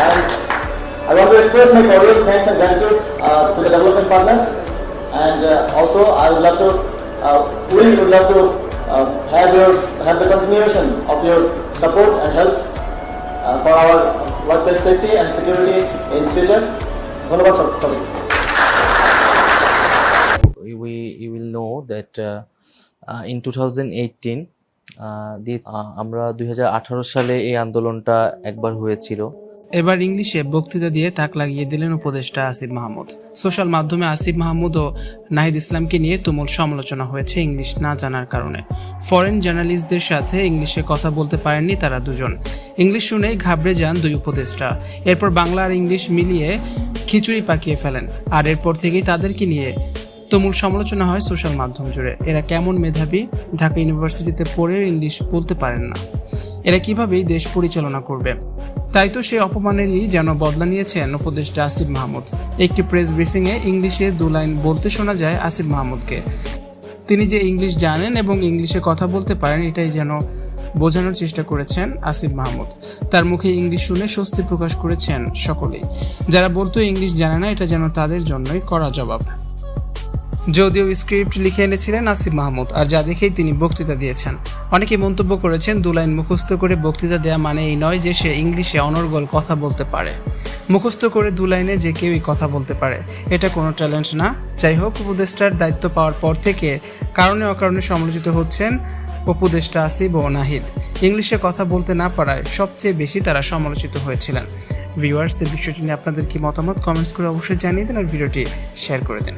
And I want to express my cordial thanks and gratitude uh, to the development partners. And uh, also, I would love to, uh, we would love to uh, have your have the continuation of your support and help uh, for our workplace safety and security in future. ধন্যবাদ সব- সবাইকে we you will know that uh, uh, in 2018 uh, this uh, আমরা 2018 সালে এই আন্দোলনটা একবার হয়েছিল এবার ইংলিশে বক্তৃতা দিয়ে তাক লাগিয়ে দিলেন উপদেষ্টা আসিফ মাহমুদ। সোশ্যাল মাধ্যমে আসিফ মাহমুদ ও নাহিদ ইসলামকে নিয়ে তুমুল সমালোচনা হয়েছে ইংলিশ না জানার কারণে। ফরেন জার্নালিস্টদের সাথে ইংলিশে কথা বলতে পারেননি তারা দুজন। ইংলিশ শুনেই ঘাবড়ে যান দুই উপদেষ্টা। এরপর বাংলা আর ইংলিশ মিলিয়ে খিচুড়ি পাকিয়ে ফেলেন। আর এরপর থেকেই তাদেরকে নিয়ে তুমুল সমালোচনা হয় সোশ্যাল মাধ্যম জুড়ে। এরা কেমন মেধাবী? ঢাকা ইউনিভার্সিটিতে পড়েও ইংলিশ বলতে পারেন না। এরা কিভাবেই দেশ পরিচালনা করবে? তাই তো সেই অপমানেরই যেন বদলা নিয়েছেন উপদেষ্টা আসিফ মাহমুদ। একটি প্রেস ব্রিফিংয়ে ইংলিশে দু লাইন বলতে শোনা যায় আসিফ মাহমুদকে। তিনি যে ইংলিশ জানেন এবং ইংলিশে কথা বলতে পারেন, এটাই যেন বোঝানোর চেষ্টা করেছেন আসিফ মাহমুদ। তার মুখে ইংলিশ শুনে স্বস্তি প্রকাশ করেছেন সকলেই। যারা বলতো ইংলিশ জানে না, এটা যেন তাদের জন্যই করা জবাব। যদিও স্ক্রিপ্ট লিখে এনেছিলেন আসিফ মাহমুদ, আর যা দেখেই তিনি বক্তৃতা দিয়েছেন। অনেকে মন্তব্য করেছেন, দু লাইন মুখস্থ করে বক্তৃতা দেওয়া মানে এই নয় যে সে ইংলিশে অনর্গল কথা বলতে পারে। মুখস্থ করে দু লাইনে যে কেউই কথা বলতে পারে, এটা কোনো ট্যালেন্ট না। যাই হোক, উপদেষ্টার দায়িত্ব পাওয়ার পর থেকে কারণে অকারণে সমালোচিত হচ্ছেন উপদেষ্টা আসিফ ও নাহিদ। ইংলিশে কথা বলতে না পারায় সবচেয়ে বেশি তারা সমালোচিত হয়েছিলেন। ভিউয়ার্স এই বিষয়টি নিয়ে আপনাদের কি মতামত? কমেন্টস করে অবশ্যই জানিয়ে দিন আর ভিডিওটি শেয়ার করে দিন।